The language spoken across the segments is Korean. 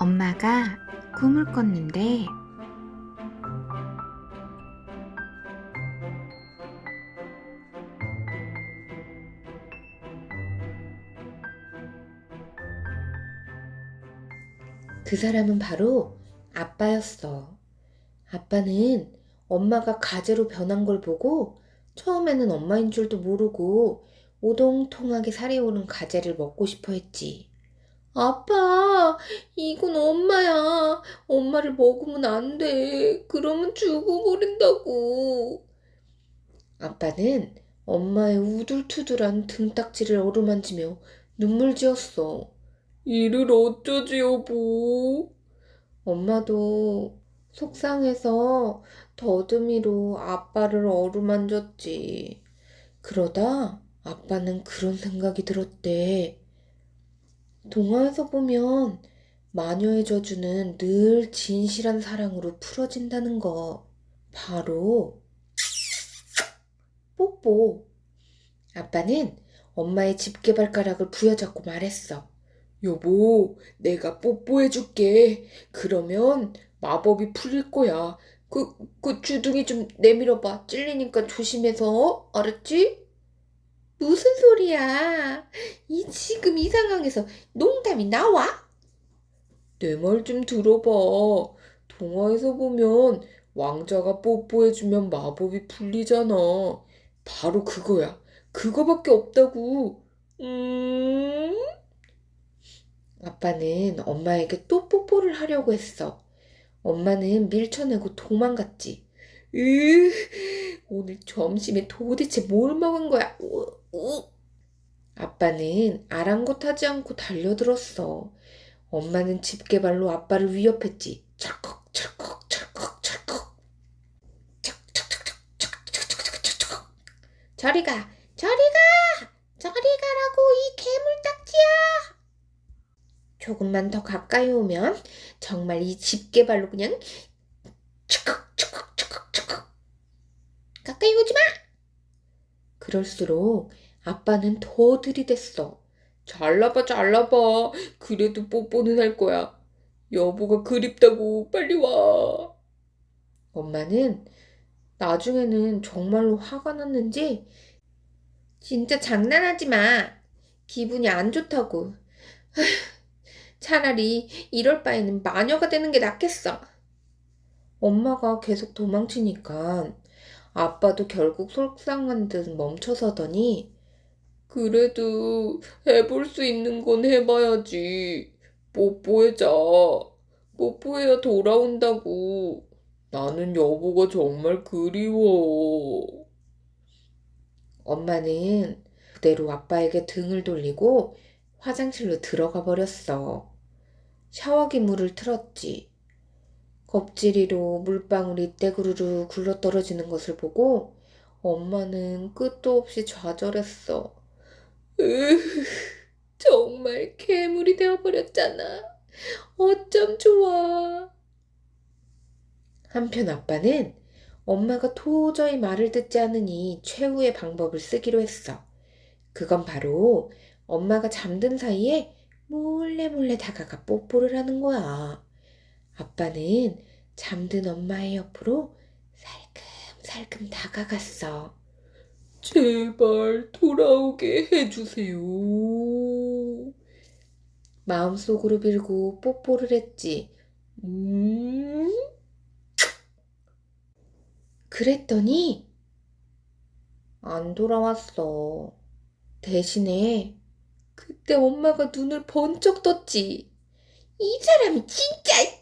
엄마가 꿈을 꿨는데 그 사람은 바로 아빠였어. 아빠는 엄마가 가재로 변한 걸 보고 처음에는 엄마인 줄도 모르고 오동통하게 살이 오른 가재를 먹고 싶어 했지. 아빠, 이건 엄마야. 엄마를 먹으면 안 돼. 그러면 죽어버린다고. 아빠는 엄마의 우둘투둘한 등딱지를 어루만지며 눈물 지었어. 이를 어쩌지, 여보? 엄마도 속상해서 더듬이로 아빠를 어루만졌지. 그러다 아빠는 그런 생각이 들었대. 동화에서 보면 마녀의 저주는 늘 진실한 사랑으로 풀어진다는 거. 바로 뽀뽀. 아빠는 엄마의 집게발가락을 부여잡고 말했어. 여보, 내가 뽀뽀해줄게. 그러면 마법이 풀릴 거야. 그, 그 주둥이 좀 내밀어봐. 찔리니까 조심해서. 알았지? 무슨 소리야? 이 지금 이 상황에서 농담이 나와? 내 말 좀 들어봐. 동화에서 보면 왕자가 뽀뽀해주면 마법이 풀리잖아. 바로 그거야. 그거밖에 없다고. 음? 아빠는 엄마에게 또 뽀뽀를 하려고 했어. 엄마는 밀쳐내고 도망갔지. 으, 오늘 점심에 도대체 뭘 먹은 거야? 우, 우. 아빠는 아랑곳하지 않고 달려들었어. 엄마는 집게발로 아빠를 위협했지. 철컥, 철컥, 철컥, 철컥. 척척척척척척척척척. 저리 가, 저리 가, 저리 가라고 이 괴물딱지야. 조금만 더 가까이 오면 정말 이 집게발로 그냥 가까이 오지 마. 그럴수록 아빠는 더 들이댔어. 잘라봐 잘라봐. 그래도 뽀뽀는 할 거야. 여보가 그립다고 빨리 와. 엄마는 나중에는 정말로 화가 났는지 진짜 장난하지 마. 기분이 안 좋다고. 차라리 이럴 바에는 마녀가 되는 게 낫겠어. 엄마가 계속 도망치니까 아빠도 결국 속상한 듯 멈춰서더니 그래도 해볼 수 있는 건 해봐야지. 뽀뽀해자. 뽀뽀해야 돌아온다고. 나는 여보가 정말 그리워. 엄마는 그대로 아빠에게 등을 돌리고 화장실로 들어가 버렸어. 샤워기 물을 틀었지. 겁지리로 물방울이 떼구르르 굴러떨어지는 것을 보고 엄마는 끝도 없이 좌절했어. 으, 정말 괴물이 되어버렸잖아. 어쩜 좋아. 한편 아빠는 엄마가 도저히 말을 듣지 않으니 최후의 방법을 쓰기로 했어. 그건 바로 엄마가 잠든 사이에 몰래 몰래 다가가 뽀뽀를 하는 거야. 아빠는 잠든 엄마의 옆으로 살금살금 다가갔어. 제발 돌아오게 해주세요. 마음속으로 빌고 뽀뽀를 했지. 음? 그랬더니 안 돌아왔어. 대신에 그때 엄마가 눈을 번쩍 떴지. 이 사람이 진짜!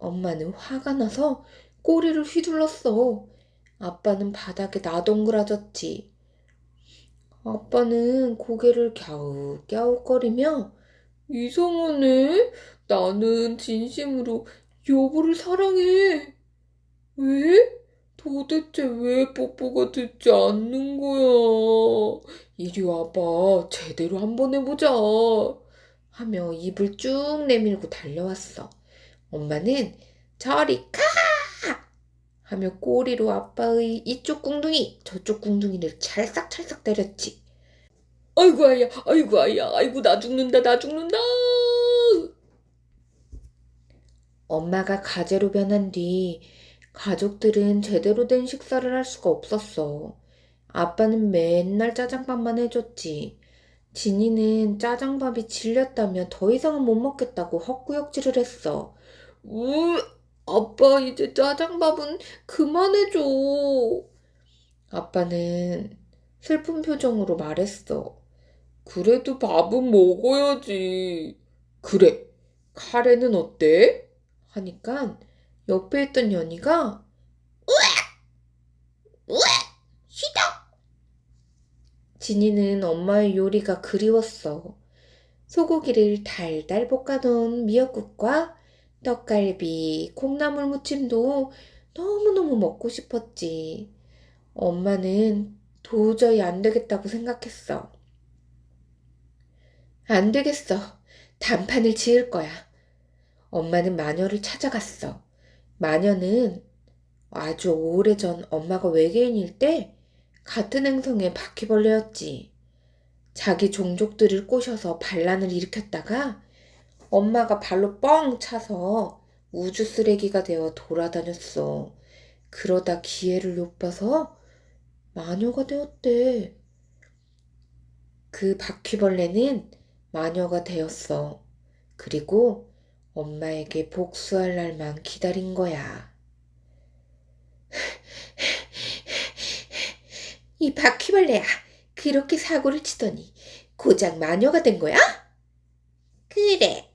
엄마는 화가 나서 꼬리를 휘둘렀어. 아빠는 바닥에 나덩그라졌지. 아빠는 고개를 갸웃갸웃거리며 이상하네. 나는 진심으로 여보를 사랑해. 왜? 도대체 왜 뽀뽀가 듣지 않는 거야? 이리 와봐. 제대로 한번 해보자. 하며 입을 쭉 내밀고 달려왔어. 엄마는 저리 가! 하며 꼬리로 아빠의 이쪽 궁둥이, 저쪽 궁둥이를 찰싹찰싹 때렸지. 아이고 아야, 아이고 아야, 아이고 나 죽는다, 나 죽는다. 엄마가 가재로 변한 뒤 가족들은 제대로 된 식사를 할 수가 없었어. 아빠는 맨날 짜장밥만 해줬지. 진이는 짜장밥이 질렸다며 더 이상은 못 먹겠다고 헛구역질을 했어. 으, 아빠 이제 짜장밥은 그만해줘. 아빠는 슬픈 표정으로 말했어. 그래도 밥은 먹어야지. 그래, 카레는 어때? 하니까 옆에 있던 연희가 싫어. 진이는 엄마의 요리가 그리웠어. 소고기를 달달 볶아놓은 미역국과 떡갈비, 콩나물 무침도 너무너무 먹고 싶었지. 엄마는 도저히 안 되겠다고 생각했어. 안 되겠어. 단판을 지을 거야. 엄마는 마녀를 찾아갔어. 마녀는 아주 오래전 엄마가 외계인일 때 같은 행성의 바퀴벌레였지. 자기 종족들을 꼬셔서 반란을 일으켰다가 엄마가 발로 뻥 차서 우주 쓰레기가 되어 돌아다녔어. 그러다 기회를 엿봐서 마녀가 되었대. 그 바퀴벌레는 마녀가 되었어. 그리고 엄마에게 복수할 날만 기다린 거야. 이 바퀴벌레야, 그렇게 사고를 치더니 고작 마녀가 된 거야? 그래.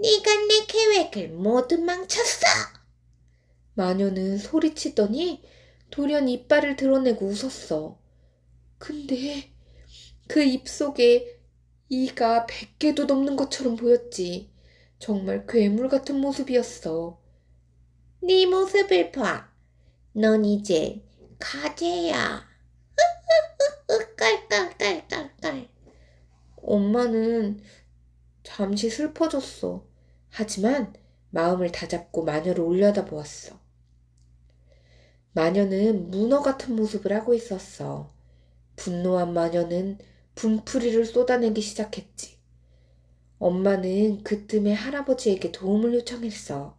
네가 내 계획을 모두 망쳤어. 마녀는 소리치더니 돌연 이빨을 드러내고 웃었어. 근데 그 입속에 이가 100개도 넘는 것처럼 보였지. 정말 괴물 같은 모습이었어. 네 모습을 봐. 넌 이제 가재야. 깔깔깔깔깔. 엄마는 잠시 슬퍼졌어. 하지만 마음을 다잡고 마녀를 올려다보았어. 마녀는 문어 같은 모습을 하고 있었어. 분노한 마녀는 분풀이를 쏟아내기 시작했지. 엄마는 그 틈에 할아버지에게 도움을 요청했어.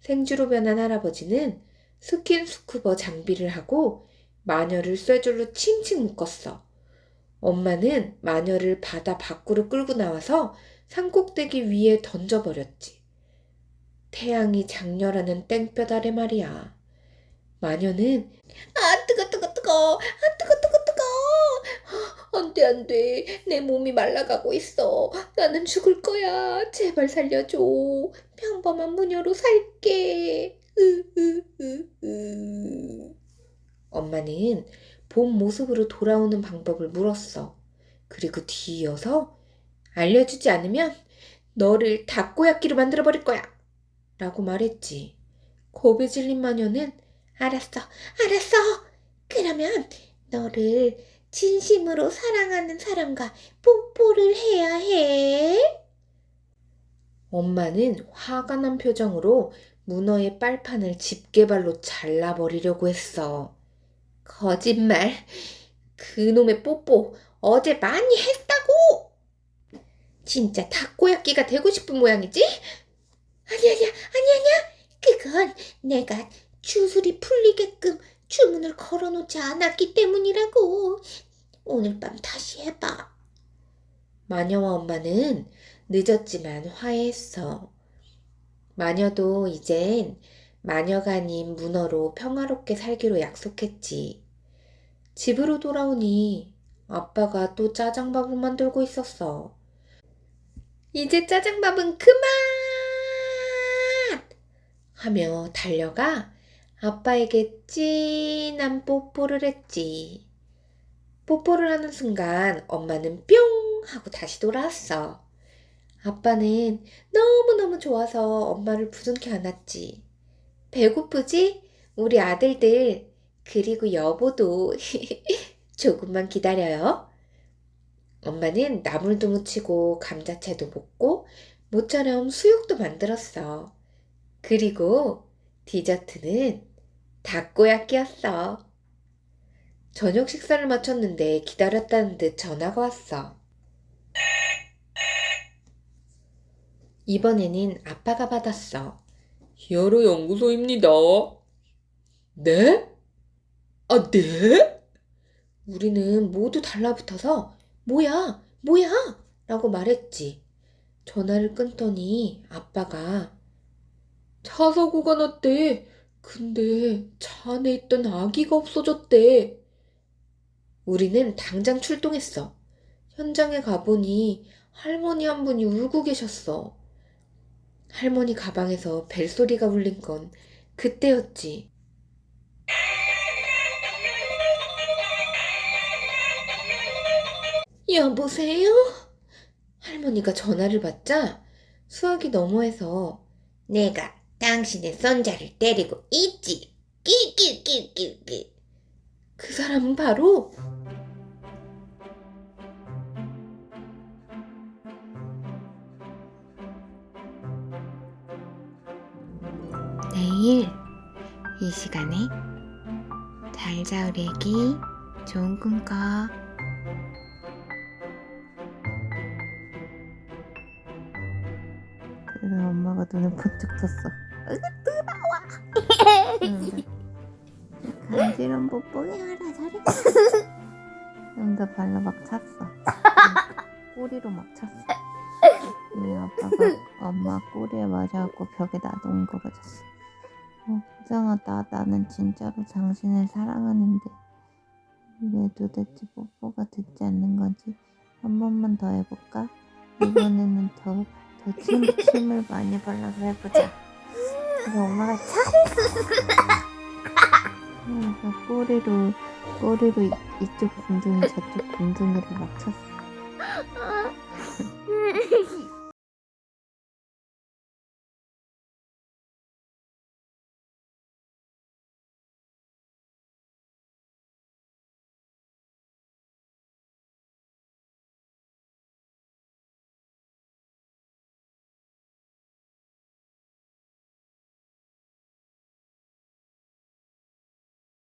생쥐로 변한 할아버지는 스킨스쿠버 장비를 하고 마녀를 쇠줄로 칭칭 묶었어. 엄마는 마녀를 바다 밖으로 끌고 나와서 산꼭대기 위에 던져버렸지. 태양이 장렬하는 땡볕 아래 말이야. 마녀는 아 뜨거 뜨거 뜨거. 아 뜨거 뜨거 뜨거. 안돼 안돼 내 몸이 말라가고 있어 나는 죽을 거야 제발 살려줘 평범한 무녀로 살게 엄마는 본 모습으로 돌아오는 방법을 물었어 그리고 뒤이어서 알려주지 않으면 너를 닭고야끼로 만들어버릴 거야 라고 말했지 겁에 질린 마녀는 알았어 알았어. 그러면 너를 진심으로 사랑하는 사람과 뽀뽀를 해야 해. 엄마는 화가 난 표정으로 문어의 빨판을 집게발로 잘라버리려고 했어. 거짓말. 그놈의 뽀뽀 어제 많이 했다고! 진짜 닭고야끼가 되고 싶은 모양이지? 아니 아니야 아니 아니야. 그건 내가 주술이 풀리게끔 주문을 걸어놓지 않았기 때문이라고. 오늘 밤 다시 해봐. 마녀와 엄마는 늦었지만 화해했어. 마녀도 이젠 마녀가 아닌 문어로 평화롭게 살기로 약속했지. 집으로 돌아오니 아빠가 또 짜장밥을 만들고 있었어. 이제 짜장밥은 그만! 하며 달려가 아빠에게 진한 뽀뽀를 했지. 뽀뽀를 하는 순간 엄마는 뿅 하고 다시 돌아왔어. 아빠는 너무너무 좋아서 엄마를 부둥켜 안았지. 배고프지? 우리 아들들, 그리고 여보도 조금만 기다려요. 엄마는 나물도 무치고 감자채도 볶고 모처럼 수육도 만들었어. 그리고 디저트는 닭고야끼였어. 저녁 식사를 마쳤는데 기다렸다는 듯 전화가 왔어. 이번에는 아빠가 받았어. 히어로 연구소입니다. 네? 아, 네? 우리는 모두 달라붙어서 뭐야, 뭐야? 라고 말했지. 전화를 끊더니 아빠가 차 사고가 났대. 근데 차 안에 있던 아기가 없어졌대. 우리는 당장 출동했어. 현장에 가보니 할머니 한 분이 울고 계셨어. 할머니 가방에서 벨소리가 울린 건 그때였지. 여보세요? 할머니가 전화를 받자 수학이 너머에서 내가 당신의 손자를 때리고 있지. 끼끼끼끼끼. 그 사람은 바로 내일 이 시간에 잘 자 우리 애기 좋은 꿈 꿔. 그래서 엄마가 눈을 번쩍 떴어. 뜨거워. 간지럼 뽀뽀해라 잘했어. 응가 발로 막 찼어. 꼬리로 막 찼어. 이 아빠가 엄마 꼬리에 맞아갖고 벽에다 웅거려졌어. 어, 이상하다. 나는 진짜로 당신을 사랑하는데 왜 도대체 뽀뽀가 듣지 않는 거지? 한 번만 더 해볼까? 이번에는 더더 침, 침을 많이 발라서 해보자. 그래서 엄마가 잘했어. 꼬리로 꼬리로 이- 이쪽 궁둥이 저쪽 궁둥이를 막 쳤어.